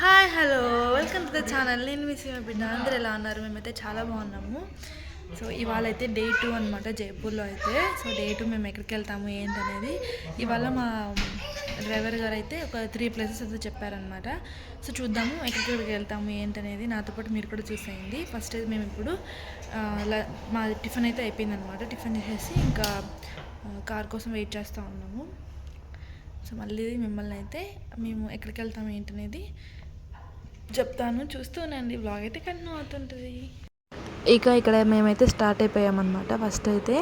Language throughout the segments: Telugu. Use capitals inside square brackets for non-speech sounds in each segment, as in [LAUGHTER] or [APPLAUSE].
Hi hello welcome to the channel నేను మీ సీమ బిడ్డ. అందరు ఎలా ఉన్నారు? మేమైతే చాలా బాగున్నాము. సో ఇవాళ అయితే డే టూ అనమాట జైపూర్లో అయితే. సో డే టూ మేము ఎక్కడికి వెళ్తాము ఏంటనేది. ఇవాళ మా డ్రైవర్ గారు అయితే ఒక త్రీ ప్లేసెస్ అయితే చెప్పారనమాట సో చూద్దాము ఎక్కడికి వెళ్తాము ఏంటనేది. నాతో పాటు మీరు కూడా చూసేయండి. ఫస్ట్ అయితే మేము ఇప్పుడు మా టిఫిన్ అయితే అయిపోయిందనమాట టిఫిన్ చేసేసి ఇంకా కార్ కోసం వెయిట్ చేస్తూ ఉన్నాము. సో మళ్ళీ మిమ్మల్ని అయితే మేము ఎక్కడికి వెళ్తాము ఏంటనేది చెప్తాను చూస్తూనండి. బ్లాగ్ అయితే కంటిన్యూ అవుతుంటుంది. ఇక ఇక్కడ మేమైతే స్టార్ట్ అయిపోయామన్నమాట. ఫస్ట్ అయితే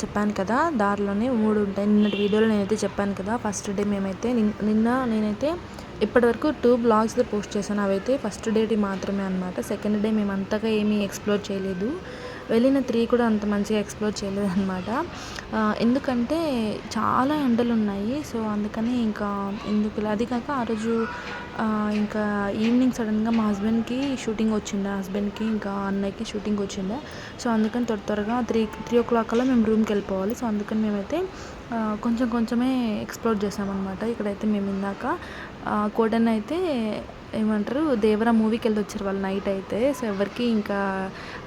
చెప్పాను కదా దారిలోనే మూడు ఉంటాయి. నిన్నటి వీడియోలో నేనైతే చెప్పాను కదా ఫస్ట్ డే మేమైతే నిన్న నేనైతే ఇప్పటివరకు టూ బ్లాగ్స్ పోస్ట్ చేశాను. అవైతే ఫస్ట్ డేటి మాత్రమే అనమాట సెకండ్ డే మేము అంతగా ఏమీ ఎక్స్ప్లోర్ చేయలేదు. వెళ్ళిన త్రీ కూడా అంత మంచిగా ఎక్స్ప్లోర్ చేయలేదు అనమాట ఎందుకంటే చాలా ఎండలు ఉన్నాయి. సో అందుకని ఇంకా ఎందుకు అది కాక ఆ రోజు ఇంకా ఈవినింగ్ సడన్గా మా హస్బెండ్కి షూటింగ్ వచ్చిండే హస్బెండ్కి ఇంకా అన్నయ్యకి షూటింగ్ వచ్చిండే సో అందుకని త్వర త్వరగా త్రీ త్రీ ఓ క్లాక్ కల్లా మేము రూమ్కి వెళ్ళిపోవాలి. సో అందుకని మేమైతే కొంచెం కొంచెమే ఎక్స్ప్లోర్ చేసామన్నమాట. ఇక్కడైతే మేము ఇందాక కోటన్ అయితే ఏమంటారు దేవరా మూవీకి వెళ్ళి వచ్చారు వాళ్ళు నైట్ అయితే. సో ఎవరికి ఇంకా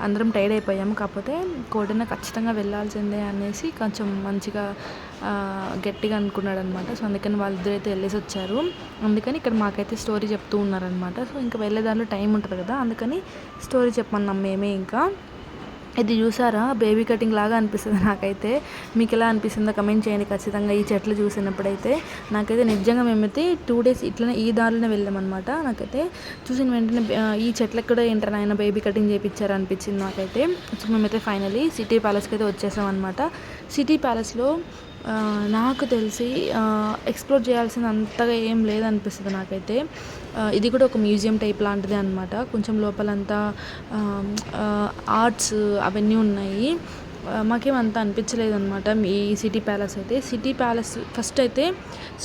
అందరం టైర్డ్ అయిపోయాము కాకపోతే కోటన్న ఖచ్చితంగా వెళ్ళాల్సిందే అనేసి కొంచెం మంచిగా గట్టిగా అనుకున్నాడు అనమాట సో అందుకని వాళ్ళిద్దరు అయితే వెళ్ళేసి వచ్చారు. అందుకని ఇక్కడ మాకైతే స్టోరీ చెప్తూ ఉన్నారనమాట. సో ఇంకా వెళ్ళే దాంట్లో టైం ఉంటుంది కదా అందుకని స్టోరీ చెప్పమన్నాం మేమే ఇంకా. ఇది చూసారా? బేబీ కటింగ్ లాగా అనిపిస్తుంది నాకైతే. మీకు ఎలా అనిపిస్తుందో కమెంట్ చేయండి ఖచ్చితంగా ఈ చెట్లు చూసినప్పుడైతే. నాకైతే నిజంగా మేమైతే టూ డేస్ ఇట్లనే ఈ దారిలోనే వెళ్ళామన్నమాట. నాకైతే చూసిన వెంటనే ఈ చెట్లకు కూడా ఏంటర్ ఆయన బేబీ కటింగ్ చేయించారు అనిపించింది నాకైతే. సో మేమైతే ఫైనలీ సిటీ ప్యాలెస్కి అయితే వచ్చేసాం అనమాట సిటీ ప్యాలెస్లో నాకు తెలిసి ఎక్స్ప్లోర్ చేయాల్సింది అంతగా ఏం లేదనిపిస్తుంది నాకైతే. ఇది కూడా ఒక మ్యూజియం టైప్ లాంటిదే అనమాట కొంచెం లోపలంతా ఆర్ట్స్ అవన్నీ ఉన్నాయి. మాకేమంతా అనిపించలేదు అనమాట ఈ సిటీ ప్యాలెస్ అయితే. సిటీ ప్యాలెస్ ఫస్ట్ అయితే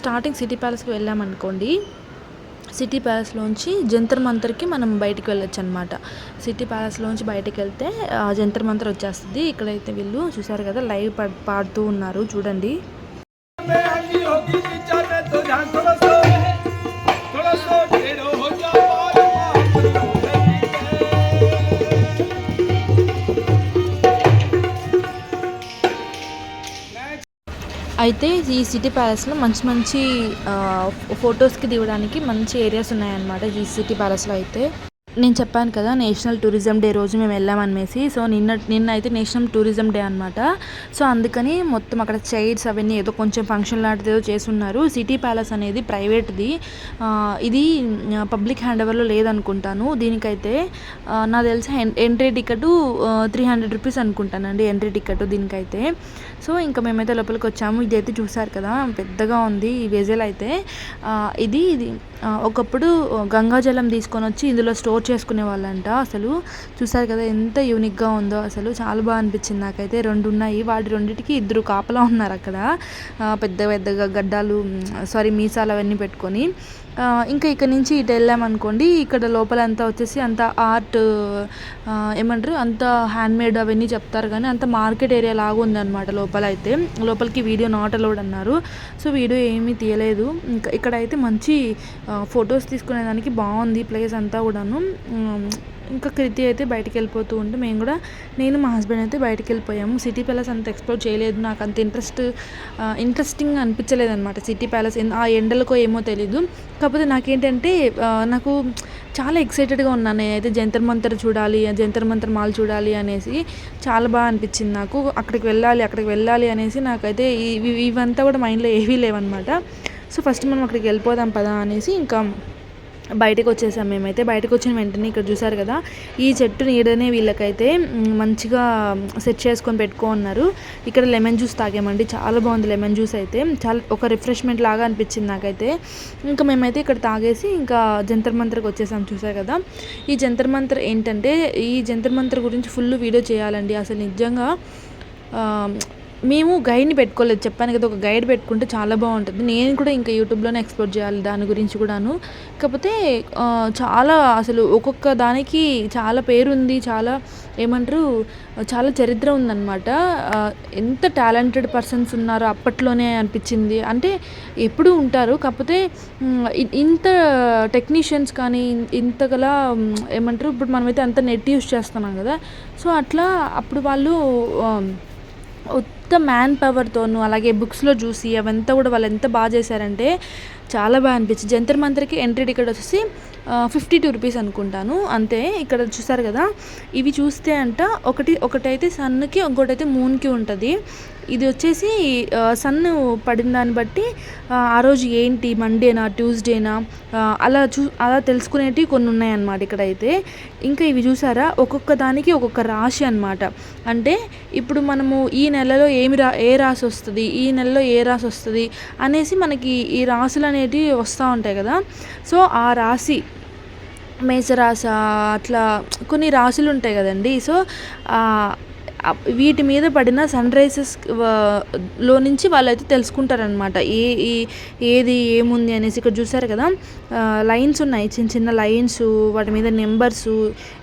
స్టార్టింగ్ సిటీ ప్యాలెస్కి వెళ్ళామనుకోండి సిటీ ప్యాలెస్లోంచి జంతర్ మంతర్కి మనం బయటకు వెళ్ళొచ్చు అనమాట సిటీ ప్యాలెస్లోంచి బయటకు వెళ్తే జంతర్ మంతర్ వచ్చేస్తుంది. ఇక్కడైతే వీళ్ళు చూసారు కదా లైవ్ పాడుతూ ఉన్నారు. చూడండి. అయితే ఈ సిటీ ప్యాలెస్లో మంచి మంచి ఫొటోస్కి దిగడానికి మంచి ఏరియాస్ ఉన్నాయన్నమాట ఈ సిటీ ప్యాలెస్లో అయితే. నేను చెప్పాను కదా నేషనల్ టూరిజం డే రోజు మేము వెళ్ళామనేసి. సో నిన్న నిన్న అయితే నేషనల్ టూరిజం డే అనమాట సో అందుకని మొత్తం అక్కడ చైర్స్ అవన్నీ ఏదో కొంచెం ఫంక్షన్ లాంటిది ఏదో చేస్తున్నారు. సిటీ ప్యాలెస్ అనేది ప్రైవేట్ది. ఇది పబ్లిక్ హ్యాండ్ ఓవర్లో లేదనుకుంటాను. దీనికైతే నాకు తెలిసి entry ticket three hundred rupees అనుకుంటానండి ఎంట్రీ టికెట్ దీనికైతే. సో ఇంకా మేమైతే లోపలికి వచ్చాము. ఇదైతే చూసారు కదా పెద్దగా ఉంది ఈ వెజల్ అయితే. ఇది ఇది ఒకప్పుడు గంగాజలం తీసుకొని వచ్చి ఇందులో స్టోర్ చేసుకునే వాళ్ళంట. అసలు చూసారు కదా ఎంత యూనిక్గా ఉందో. అసలు చాలా బాగా అనిపించింది నాకైతే. రెండు ఉన్నాయి. వాటి రెండింటికి ఇద్దరు కాపలా ఉన్నారు అక్కడ. పెద్ద పెద్దగా గడ్డాలు సారీ మీసాలు అవన్నీ పెట్టుకొని. ఇంకా ఇక్కడ నుంచి ఇటు వెళ్ళామనుకోండి ఇక్కడ లోపల అంతా వచ్చేసి అంత ఆర్ట్ ఏమంటారు? అంత హ్యాండ్మేడ్ అవన్నీ చెప్తారు కానీ అంత మార్కెట్ ఏరియా లాగా ఉందన్నమాట లోపల అయితే లోపలికి వీడియో నాట్ అలౌడ్ అన్నారు. సో వీడియో ఏమీ తీయలేదు. ఇంకా ఇక్కడైతే మంచి ఫొటోస్ తీసుకునేదానికి బాగుంది. ప్లేస్ అంతా కూడాను. ఇంకా కృతి అయితే బయటికి వెళ్ళిపోతూ ఉంటే మేము కూడా నేను మా హస్బెండ్ అయితే బయటికి వెళ్ళిపోయాము. సిటీ ప్యాలెస్ అంత ఎక్స్ప్లోర్ చేయలేదు. నాకు అంత ఇంట్రెస్ట్ ఇంట్రెస్టింగ్ అనిపించలేదు అనమాట సిటీ ప్యాలెస్. ఆ ఎండలకో ఏమో తెలీదు. కాకపోతే నాకేంటంటే నాకు చాలా ఎక్సైటెడ్గా ఉన్నాను. నేనైతే జంతర్ మంతర్ చూడాలి జంతర్ మంతర్ మాల్ చూడాలి అనేసి చాలా బాగా అనిపించింది నాకు. అక్కడికి వెళ్ళాలి అక్కడికి వెళ్ళాలి అనేసి నాకైతే ఇవి ఇవంతా కూడా మైండ్లో ఏవీ లేవన్నమాట. సో ఫస్ట్ మనం అక్కడికి వెళ్ళిపోదాం పదా అనేసి ఇంకా బయటకు వచ్చేసాం మేమైతే. బయటకు వచ్చిన వెంటనే ఇక్కడ చూసారు కదా ఈ చెట్టు నీడనే వీళ్ళకైతే మంచిగా సెట్ చేసుకొని పెట్టుకో ఉన్నారు ఇక్కడ లెమన్ జ్యూస్ తాగామండి చాలా బాగుంది లెమన్ జ్యూస్ అయితే. చాలా ఒక రిఫ్రెష్మెంట్ లాగా అనిపించింది నాకైతే. ఇంకా మేమైతే ఇక్కడ తాగేసి ఇంకా జంతర్ మంత్రకు వచ్చేసాం చూసారు కదా. ఈ జంతర్ మంతర్ ఏంటంటే ఈ జంతర్ మంతర్ గురించి ఫుల్ వీడియో చేయాలండి. అసలు నిజంగా మేము గైడ్ని పెట్టుకోలేదు. చెప్పాను కదా ఒక గైడ్ పెట్టుకుంటే చాలా బాగుంటుంది. నేను కూడా ఇంకా యూట్యూబ్లోనే ఎక్స్ప్లోర్ చేయాలి దాని గురించి కూడాను. కాకపోతే చాలా అసలు ఒక్కొక్క దానికి చాలా పేరుంది చాలా ఏమంటారు చాలా చరిత్ర ఉందన్నమాట. ఎంత టాలెంటెడ్ పర్సన్స్ ఉన్నారో అప్పట్లోనే అనిపించింది. అంటే ఎప్పుడూ ఉంటారు కాకపోతే ఇంత టెక్నీషియన్స్ కానీ ఇంతగల ఇంతగలా ఏమంటారు ఇప్పుడు మనమైతే అంత నెట్ యూస్ చేస్తున్నాం కదా. సో అట్లా అప్పుడు వాళ్ళు మొత్తం మ్యాన్ పవర్తోనూ అలాగే బుక్స్లో చూసి అవంతా కూడా వాళ్ళు ఎంత బాగా చేశారంటే చాలా బాగా అనిపించింది. జంతర్ మంతర్కి ఎంట్రీ టికెట్ వచ్చేసి ఫిఫ్టీ టూ రూపీస్ అనుకుంటాను. అంతే ఇక్కడ చూసారు కదా? ఇవి చూస్తే అంట ఒకటి ఒకటైతే సన్కి ఇంకోటి అయితే మూన్కి ఉంటుంది. ఇది వచ్చేసి సన్ పడిన దాన్ని బట్టి ఆ, రోజు ఏంటి? మండేనా ట్యూస్డేనా అలా చూ అలా తెలుసుకునేటివి కొన్ని ఉన్నాయన్నమాట ఇక్కడైతే. ఇంకా ఇవి చూసారా? ఒక్కొక్క దానికి ఒక్కొక్క రాశి అనమాట అంటే ఇప్పుడు మనము ఈ నెలలో ఏమి రా ఏ రాశి వస్తుంది? ఈ నెలలో ఏ రాశి వస్తుంది? అనేసి మనకి ఈ రాశులు అనేది వస్తూ ఉంటాయి కదా. సో ఆ రాశి మేషరాశ అట్లా కొన్ని రాశులు ఉంటాయి కదండి. సో వీటి మీద పడిన సన్ రైజెస్లో నుంచి వాళ్ళైతే తెలుసుకుంటారనమాట ఏ ఈ ఏది ఏముంది అనేసి ఇక్కడ చూసారు కదా. లైన్స్ ఉన్నాయి. చిన్న చిన్న లైన్స్ వాటి మీద నెంబర్స్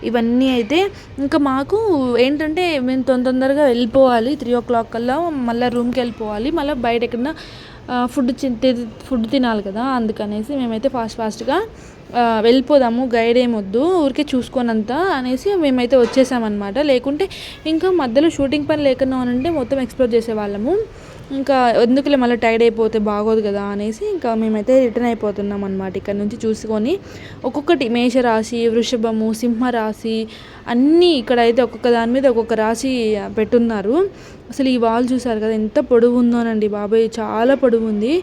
ఇవన్నీ అయితే ఇంకా మాకు ఏంటంటే మేము తొందర తొందరగా వెళ్ళిపోవాలి. త్రీ ఓ క్లాక్ కల్లా మళ్ళీ రూమ్కి వెళ్ళిపోవాలి. మళ్ళీ బయట ఎక్కడన్నా ఫుడ్ ఫుడ్ తినాలి కదా అందుకనేసి మేమైతే ఫాస్ట్ ఫాస్ట్గా వెళ్ళిపోదాము గైడ్ ఏమొద్దు ఊరికే చూసుకోనంత అనేసి మేమైతే వచ్చేసామన్నమాట. లేకుంటే ఇంకా మధ్యలో షూటింగ్ పని లేకుండా అంటే మొత్తం ఎక్స్ప్లోర్ చేసేవాళ్ళము. ఇంకా ఎందుకులే మళ్ళీ టైర్డ్ అయిపోతే బాగోదు కదా అనేసి ఇంకా మేమైతే రిటర్న్ అయిపోతున్నాం అనమాట ఇక్కడ నుంచి చూసుకొని ఒక్కొక్కటి మేషరాశి వృషభము సింహరాశి అన్నీ ఇక్కడ అయితే ఒక్కొక్క దాని మీద ఒక్కొక్క రాశి పెట్టున్నారు. అసలు ఈ వాల్ చూసారు కదా ఎంత పొడవు ఉందోనండి బాబాయ్. చాలా పొడవు ఉంది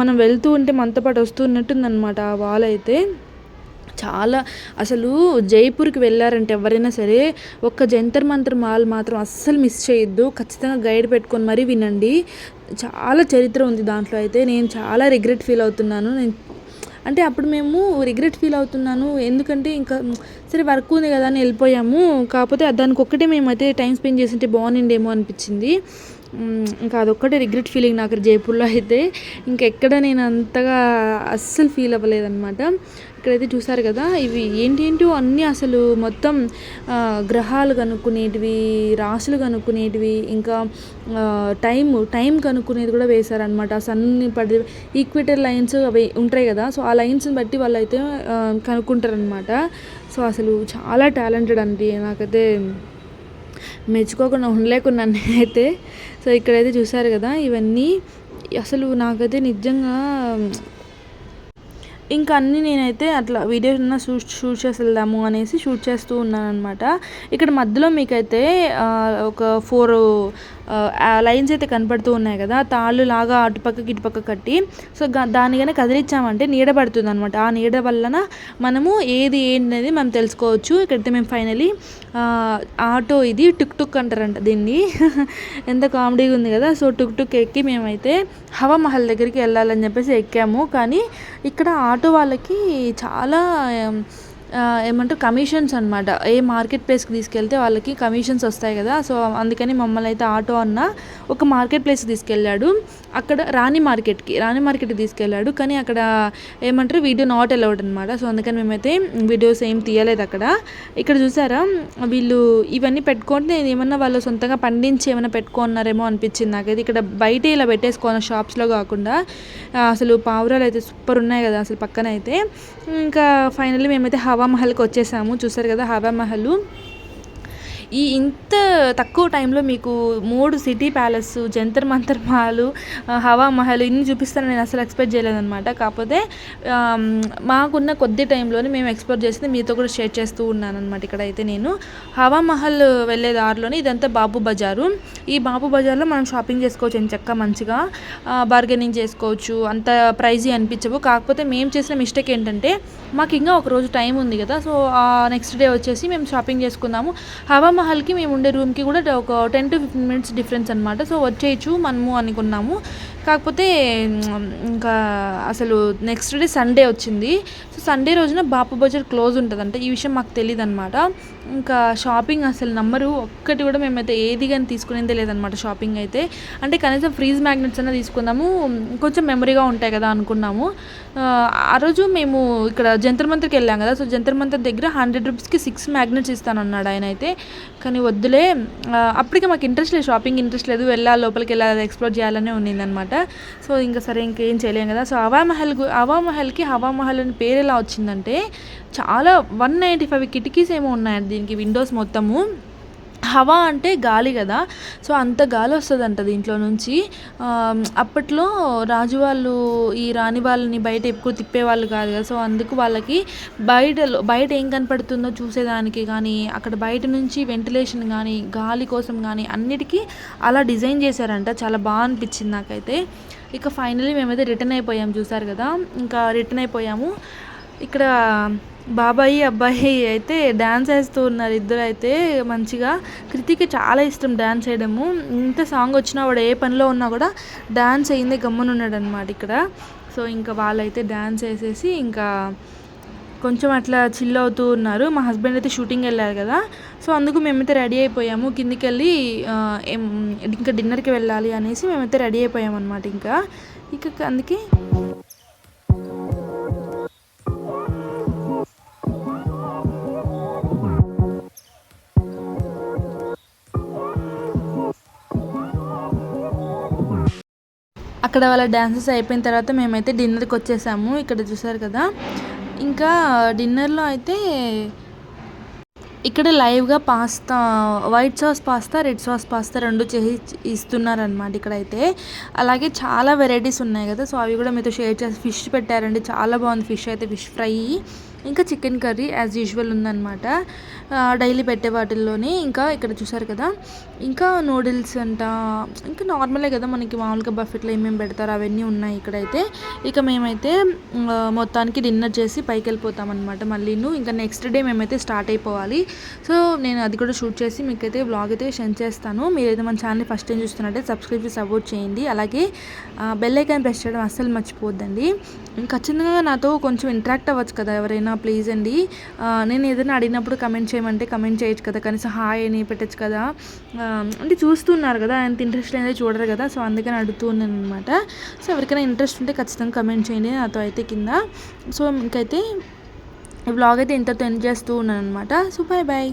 మనం వెళ్తూ ఉంటే మనతో పాటు వస్తున్నట్టుందనమాట ఆ వాల్ అయితే చాలా అసలు జైపూర్కి వెళ్ళారంటే ఎవరైనా సరే ఒక్క జంతర్ మంతర్ మాల్ మాత్రం అస్సలు మిస్ చేయొద్దు. ఖచ్చితంగా గైడ్ పెట్టుకొని మరీ వినండి. చాలా చరిత్ర ఉంది దాంట్లో అయితే. నేను చాలా రిగ్రెట్ ఫీల్ అవుతున్నాను. నేను అంటే అప్పుడు మేము రిగ్రెట్ ఫీల్ అవుతున్నాను. ఎందుకంటే ఇంకా సరే వర్క్ ఉంది కదా అని వెళ్ళిపోయాము. కాకపోతే దానికి ఒక్కటే మేమైతే టైం స్పెండ్ చేసింటే బాగుండేమో అనిపించింది. ఇంకా అదొక్కటే రిగ్రెట్ ఫీలింగ్ నాకు జైపూర్లో అయితే. ఇంకెక్కడ నేను అంతగా అస్సలు ఫీల్ అవ్వలేదన్నమాట. ఇక్కడైతే చూసారు కదా ఇవి ఏంటేంటో అన్నీ అసలు మొత్తం గ్రహాలు కనుక్కునేటివి రాశులు కనుక్కునేటివి ఇంకా టైం టైం కనుక్కునేది కూడా వేశారనమాట సన్ని పడి ఈక్విటర్ లైన్స్ అవి ఉంటాయి కదా సో ఆ లైన్స్ని బట్టి వాళ్ళు అయితే కనుక్కుంటారనమాట సో అసలు చాలా టాలెంటెడ్ అండి. నాకైతే మెచ్చుకోకుండా ఉండలేకున్నాను నేనైతే. సో ఇక్కడైతే చూసారు కదా ఇవన్నీ అసలు నాకైతే నిజంగా ఇంకా అన్నీ నేనైతే అట్లా వీడియోస్ ఉన్న షూట్ షూట్ చేసి వెళ్దాము అనేసి షూట్ చేస్తూ ఉన్నాను అనమాట ఇక్కడ మధ్యలో మీకైతే ఒక ఫోర్ లైన్స్ అయితే కనపడుతూ ఉన్నాయి కదా తాళ్ళు లాగా అటుపక్కకి ఇటుపక్క కట్టి సో గా- కదిలించామంటే నీడ పడుతుంది అనమాట ఆ నీడ వలన మనము ఏది ఏంటనేది మనం తెలుసుకోవచ్చు. ఇక్కడైతే మేము ఫైనలీ ఆటో ఇది టుక్ టుక్ అంటారంట దీన్ని. [LAUGHS] ఎంత కామెడీగా ఉంది కదా. సో టుక్ టుక్ ఎక్కి మేమైతే హవా మహల్ దగ్గరికి వెళ్ళాలని చెప్పేసి ఎక్కాము. కానీ ఇక్కడ ఆటో వాళ్ళకి చాలా ఏమంటారు కమిషన్స్ అనమాట ఏ మార్కెట్ ప్లేస్కి తీసుకెళ్తే వాళ్ళకి కమిషన్స్ వస్తాయి కదా. సో అందుకని మమ్మల్ని అయితే ఆటో అన్న ఒక మార్కెట్ ప్లేస్కి తీసుకెళ్ళాడు. అక్కడ రాణి మార్కెట్కి రాణి మార్కెట్కి తీసుకెళ్ళాడు. కానీ అక్కడ ఏమంటారు వీడియో నాట్ అలౌడ్ అనమాట సో అందుకని మేమైతే వీడియోస్ ఏం తీయలేదు అక్కడ. ఇక్కడ చూసారా వీళ్ళు ఇవన్నీ పెట్టుకుంటే ఏమన్నా వాళ్ళు సొంతంగా పండించి ఏమైనా పెట్టుకున్నారేమో అనిపించింది నాకైతే. ఇక్కడ బయట ఇలా పెట్టేసుకోను షాప్స్లో కాకుండా అసలు పావురాలు అయితే సూపర్ ఉన్నాయి కదా అసలు పక్కన అయితే. ఇంకా ఫైనల్లీ మేమైతే హవా మహల్కి వచ్చేసాము చూసారు కదా? హవా మహల్ ఈ ఇంత తక్కువ టైంలో మీకు మూడు సిటీ ప్యాలెస్ జంతర్ మంతర్ మహల్ హవా మహల్ ఇన్ని చూపిస్తాను నేను అసలు ఎక్స్పెక్ట్ చేయలేదన్నమాట. కాకపోతే మాకున్న కొద్ది టైంలోనే మేము ఎక్స్ప్లోర్ చేసింది మీతో కూడా షేర్ చేస్తూ ఉన్నాను అనమాట ఇక్కడైతే నేను. హవా మహల్ వెళ్ళే దారిలోనే ఇదంతా బాబు బజారు. ఈ బాబు బజార్లో మనం షాపింగ్ చేసుకోవచ్చు అని చక్క మంచిగా బార్గెనింగ్ చేసుకోవచ్చు అంత ప్రైజీ అనిపించవు. కాకపోతే మేము చేసిన మిస్టేక్ ఏంటంటే మాకు ఇంకా ఒక రోజు టైం ఉంది కదా సో నెక్స్ట్ డే వచ్చేసి మేము షాపింగ్ చేసుకుందాము. హవా మహల్కి మేము ఉండే రూమ్కి కూడా ఒక ten to fifteen minutes difference అనమాట సో వచ్చేయచ్చు మనము అనుకున్నాము. కాకపోతే ఇంకా అసలు నెక్స్ట్ డే సండే వచ్చింది. సో సండే రోజున బాపు బజార్ క్లోజ్ ఉంటుందంట. ఈ విషయం మాకు తెలియదు అనమాట ఇంకా షాపింగ్ అసలు నమ్మరు. ఒక్కటి కూడా మేమైతే ఏది కానీ తీసుకునేదే లేదనమాట షాపింగ్ అయితే. అంటే కనీసం ఫ్రీజ్ మ్యాగ్నెట్స్ అన్న తీసుకుందాము. కొంచెం మెమరీగా ఉంటాయి కదా అనుకున్నాము. ఆ, రోజు మేము ఇక్కడ జంతర్ మంత్రికి వెళ్ళాం కదా. సో జంతర్ మంత్ర దగ్గర హండ్రెడ్ రూపీస్కి సిక్స్ మ్యాగ్నెట్స్ ఇస్తానన్నాడు ఆయన అయితే. కానీ వద్దులే. అప్పటికే అప్పటికి మాకు ఇంట్రెస్ట్ లేదు. షాపింగ్ ఇంట్రెస్ట్ లేదు. వెళ్ళాలి లోపలికి వెళ్ళాలి ఎక్స్ప్లోర్ చేయాలనే ఉన్నిందనమాట సో ఇంకా సరే ఇంకేం చేయలేం కదా. సో హవామహల్ మహల్ హవామహల్ అని పేరు ఎలా వచ్చిందంటే చాలా వన్ నైంటీ ఫైవ్ కిటికీస్ ఏమో ఉన్నాయి దీనికి విండోస్ మొత్తము. హవా అంటే గాలి కదా సో అంత గాలి వస్తుందంట దీంట్లో నుంచి. అప్పట్లో రాజు వాళ్ళు ఈ రాణి వాళ్ళని బయట ఎక్కువ తిప్పేవాళ్ళు కాదు కదా సో అందుకు వాళ్ళకి బయట బయట ఏం కనపడుతుందో చూసేదానికి కానీ అక్కడ బయట నుంచి వెంటిలేషన్ కానీ గాలి కోసం కానీ అన్నిటికీ అలా డిజైన్ చేశారంట. చాలా బాగా అనిపించింది నాకైతే. ఇక ఫైనలీ మేమైతే రిటర్న్ అయిపోయాము చూసారు కదా. ఇంకా రిటర్న్ అయిపోయాము. ఇక్కడ బాబాయి అబ్బాయి అయితే డ్యాన్స్ వేస్తూ ఉన్నారు. ఇద్దరు అయితే మంచిగా కృతికి చాలా ఇష్టం డ్యాన్స్ వేయడము. ఇంత సాంగ్ వచ్చినా వాడు ఏ పనిలో ఉన్నా కూడా డ్యాన్స్ అయిందే గమ్మునున్నాడు అనమాట ఇక్కడ. సో ఇంకా వాళ్ళైతే డ్యాన్స్ వేసేసి ఇంకా కొంచెం అట్లా చిల్ అవుతూ ఉన్నారు. మా హస్బెండ్ అయితే షూటింగ్ వెళ్ళారు కదా. సో అందుకు మేమైతే రెడీ అయిపోయాము. కిందికి వెళ్ళి ఇంకా డిన్నర్కి వెళ్ళాలి అనేసి మేమైతే రెడీ అయిపోయాము అనమాట ఇంకా. ఇక అందుకే అక్కడ వాళ్ళ డ్యాన్సెస్ అయిపోయిన తర్వాత మేమైతే డిన్నర్కి వచ్చేసాము. ఇక్కడ చూసారు కదా? ఇంకా డిన్నర్లో అయితే ఇక్కడ లైవ్గా pasta white sauce pasta red sauce pasta రెండు చేసి ఇస్తున్నారనమాట ఇక్కడైతే. అలాగే చాలా వెరైటీస్ ఉన్నాయి కదా సో అవి కూడా మీతో షేర్ చేసి ఫిష్ పెట్టారండి. చాలా బాగుంది ఫిష్ అయితే ఫిష్ ఫ్రై. ఇంకా చికెన్ కర్రీ యాజ్ యూజువల్ ఉందన్నమాట. డైలీ పెట్టే వాటిల్లోనే ఇంకా ఇక్కడ చూసారు కదా ఇంకా నూడిల్స్ అంట ఇంకా నార్మలే కదా మనకి మామూలుగా బఫెట్లో ఏమేమి పెడతారు అవన్నీ ఉన్నాయి ఇక్కడైతే. ఇక మేమైతే మొత్తానికి డిన్నర్ చేసి పైకి వెళ్ళిపోతాం అనమాట మళ్ళీను ఇంకా నెక్స్ట్ డే మేమైతే స్టార్ట్ అయిపోవాలి. సో నేను అది కూడా షూట్ చేసి మీకైతే బ్లాగ్ అయితే సెండ్ చేస్తాను. మీరైతే మన ఛానల్ ఫస్ట్ టైం చూస్తున్నట్టే సబ్స్క్రైబ్ చేసి సపోర్ట్ చేయండి. అలాగే బెల్ ఐకాన్ ప్రెస్ చేయడం అస్సలు మర్చిపోద్దండి ఖచ్చితంగా నాతో కొంచెం ఇంటరాక్ట్ అవ్వచ్చు కదా ఎవరైనా ప్లీజ్ అండి. నేను ఏదైనా అడిగినప్పుడు కమెంట్ చేయమంటే కమెంట్ చేయొచ్చు కదా కనీసం హాయ్ అని పెట్టచ్చు కదా. అంటే చూస్తున్నారు కదా అంత ఇంట్రెస్ట్ అనేది చూడరు కదా సో అందుకని అడుగుతూ ఉన్నాను అనమాట సో ఎవరికైనా ఇంట్రెస్ట్ ఉంటే ఖచ్చితంగా కమెంట్ చేయండి నాతో అయితే కింద. సో ఇంకైతే ఈ బ్లాగ్ అయితే ఇంతతో ఎండ్ చేస్తూ ఉన్నాను అనమాట సో బాయ్ బాయ్